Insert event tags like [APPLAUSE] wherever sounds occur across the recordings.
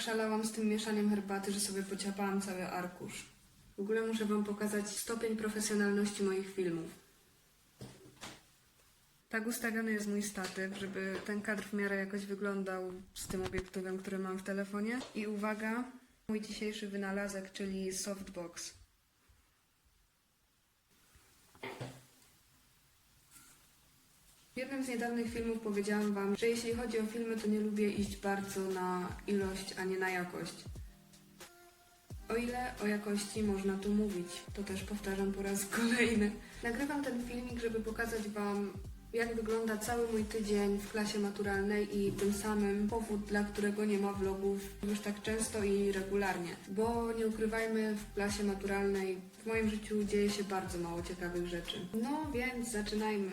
tak szalałam z tym mieszaniem herbaty, że sobie pociapałam cały arkusz. W ogóle muszę Wam pokazać stopień profesjonalności moich filmów. Tak ustawiony jest mój statyw, żeby ten kadr w miarę jakoś wyglądał z tym obiektywem, który mam w telefonie. I uwaga, mój dzisiejszy wynalazek, czyli softbox. Jednym z niedawnych filmów powiedziałam Wam, że jeśli chodzi o filmy, to nie lubię iść bardzo na ilość, a nie na jakość. O ile o jakości można tu mówić, to też powtarzam po raz kolejny. Nagrywam ten filmik, żeby pokazać Wam, jak wygląda cały mój tydzień w klasie maturalnej i tym samym powód, dla którego nie ma vlogów już tak często i regularnie. Bo nie ukrywajmy, w klasie maturalnej w moim życiu dzieje się bardzo mało ciekawych rzeczy. No więc zaczynajmy.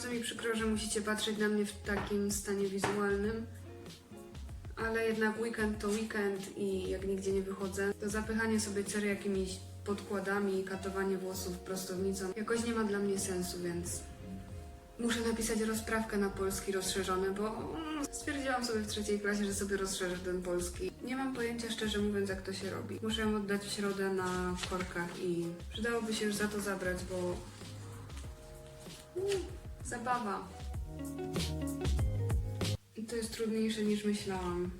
Bardzo mi przykro, że musicie patrzeć na mnie w takim stanie wizualnym, ale jednak weekend to weekend i jak nigdzie nie wychodzę, to zapychanie sobie cery jakimiś podkładami i katowanie włosów prostownicą jakoś nie ma dla mnie sensu, więc muszę napisać rozprawkę na polski rozszerzony, bo mm, stwierdziłam sobie w trzeciej klasie, że sobie rozszerzę ten polski. Nie mam pojęcia, szczerze mówiąc, jak to się robi. Muszę ją oddać w środę na korkach i przydałoby się już za to zabrać, bo Zabawa. To jest trudniejsze niż myślałam.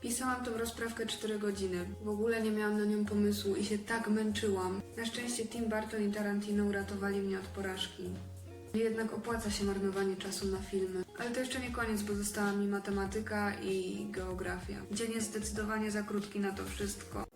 Pisałam tą rozprawkę 4 godziny. W ogóle nie miałam na nią pomysłu i się tak męczyłam. Na szczęście Tim Burton i Tarantino uratowali mnie od porażki. Jednak opłaca się marnowanie czasu na filmy. Ale to jeszcze nie koniec, bo została mi matematyka i geografia. Dzień jest zdecydowanie za krótki na to wszystko.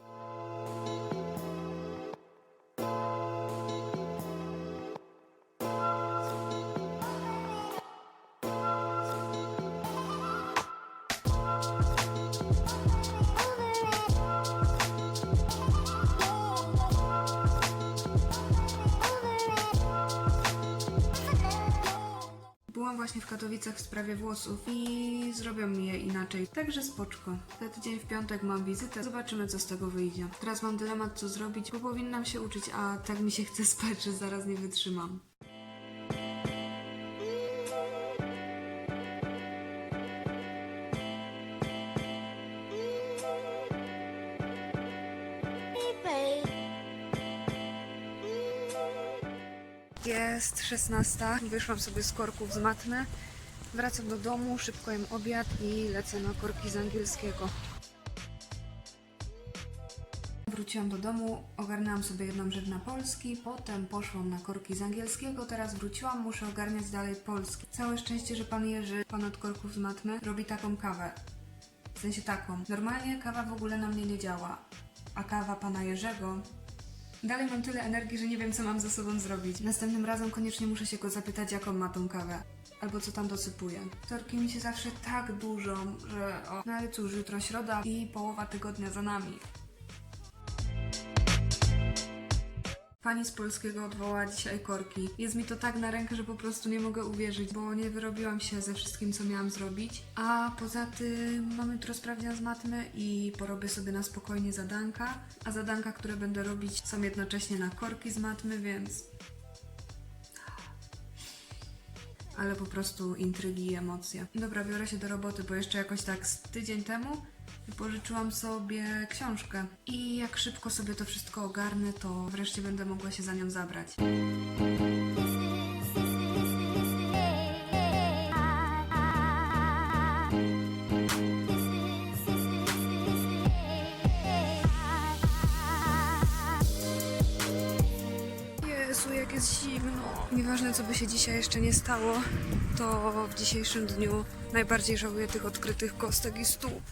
Właśnie w Katowicach w sprawie włosów i zrobią mi je inaczej, także spoczko. Za tydzień w piątek mam wizytę, zobaczymy co z tego wyjdzie. Teraz mam dylemat co zrobić, bo powinnam się uczyć, a tak mi się chce spać, że zaraz nie wytrzymam. Jest 16. Wyszłam sobie z korków z matmy. Wracam do domu, szybko jem obiad i lecę na korki z angielskiego. Wróciłam do domu, ogarnęłam sobie jedną rzecz na polski, potem poszłam na korki z angielskiego, teraz wróciłam, muszę ogarniać dalej polski. Całe szczęście, że pan Jerzy, pan od korków z matmy, robi taką kawę. W sensie taką. Normalnie kawa w ogóle na mnie nie działa, a kawa pana Jerzego Dalej mam tyle energii, że nie wiem, co mam ze sobą zrobić. Następnym razem koniecznie muszę się go zapytać, jaką ma tą kawę. Albo co tam dosypuje. Wtorki mi się zawsze tak dużo, że o. No ale cóż, jutro środa i połowa tygodnia za nami. Pani z polskiego odwołała dzisiaj korki. Jest mi to tak na rękę, że po prostu nie mogę uwierzyć, bo nie wyrobiłam się ze wszystkim, co miałam zrobić. A poza tym mamy jutro sprawdzian z matmy i porobię sobie na spokojnie zadanka. A zadanka, które będę robić, są jednocześnie na korki z matmy, więc ale po prostu intrygi i emocje. Dobra, biorę się do roboty, bo jeszcze jakoś tak z tydzień temu wypożyczyłam sobie książkę. I jak szybko sobie to wszystko ogarnę, to wreszcie będę mogła się za nią zabrać. Jest zimno. Nieważne, co by się dzisiaj jeszcze nie stało, to w dzisiejszym dniu najbardziej żałuję tych odkrytych kostek i stóp.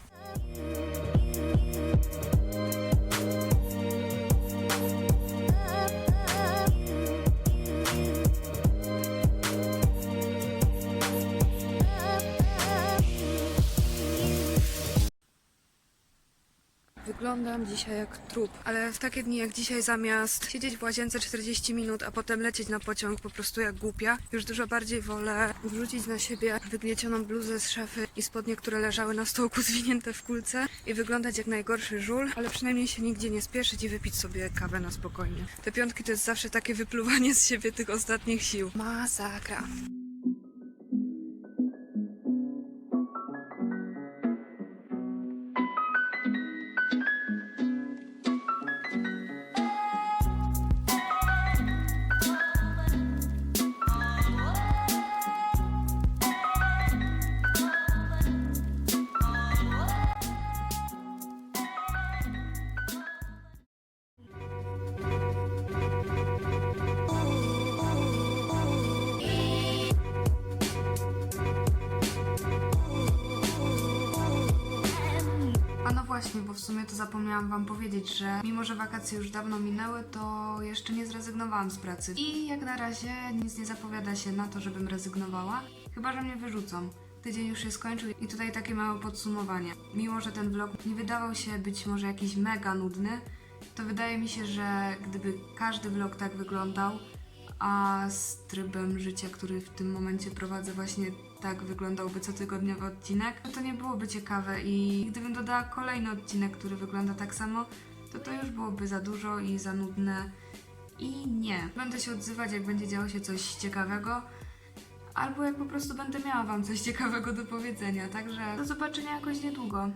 Wyglądam dzisiaj jak trup, ale w takie dni jak dzisiaj zamiast siedzieć w łazience 40 minut, a potem lecieć na pociąg po prostu jak głupia, już dużo bardziej wolę wrzucić na siebie wygniecioną bluzę z szafy i spodnie, które leżały na stołku [LAUGHS] zwinięte w kulce i wyglądać jak najgorszy żul, ale przynajmniej się nigdzie nie spieszyć i wypić sobie kawę na spokojnie. Te piątki to jest zawsze takie wypluwanie z siebie tych ostatnich sił. Masakra. Właśnie, bo w sumie to zapomniałam Wam powiedzieć, że mimo, że wakacje już dawno minęły, to jeszcze nie zrezygnowałam z pracy. I jak na razie nic nie zapowiada się na to, żebym rezygnowała, chyba że mnie wyrzucą. Tydzień już się skończył i tutaj takie małe podsumowanie. Mimo, że ten vlog nie wydawał się być może jakiś mega nudny, to wydaje mi się, że gdyby każdy vlog tak wyglądał, a z trybem życia, który w tym momencie prowadzę, właśnie tak wyglądałby cotygodniowy odcinek, to, nie byłoby ciekawe i gdybym dodała kolejny odcinek, który wygląda tak samo, to to już byłoby za dużo i za nudne i nie. Będę się odzywać, jak będzie działo się coś ciekawego, albo jak po prostu będę miała Wam coś ciekawego do powiedzenia, także do zobaczenia jakoś niedługo.